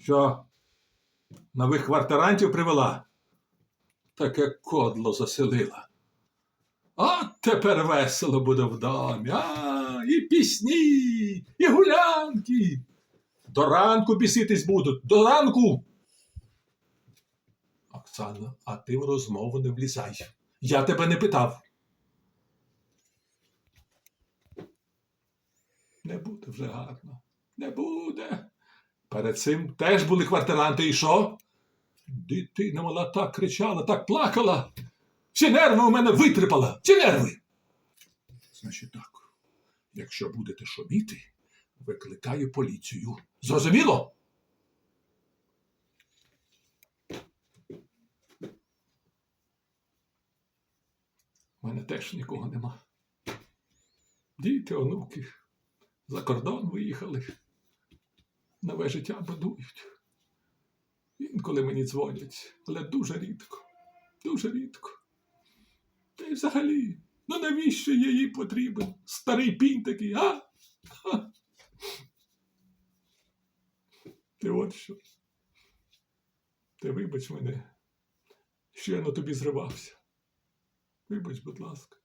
Що? Нових квартирантів привела? Таке кодло заселила. А тепер весело буде в домі. А, і пісні, і гулянки. До ранку біситись будуть, до ранку. Оксана, а ти в розмову не влізай. Я тебе не питав. Не буде вже гарно. Не буде. Перед цим теж були квартиранти, і що? Дитина мала так кричала, так плакала. Всі нерви у мене витрипала. Всі нерви. Значить так, якщо будете шуміти, викликаю поліцію. Зрозуміло? У мене теж нікого нема. Діти, онуки за кордон виїхали. Нове життя будують. Інколи мені дзвонять, але дуже рідко. Дуже рідко. Та й взагалі, ну навіщо я їй потрібен? Старий пінь такий, а? Ха. Ти от що? Ти вибач мене, що я на тобі зривався. Вибач, будь ласка.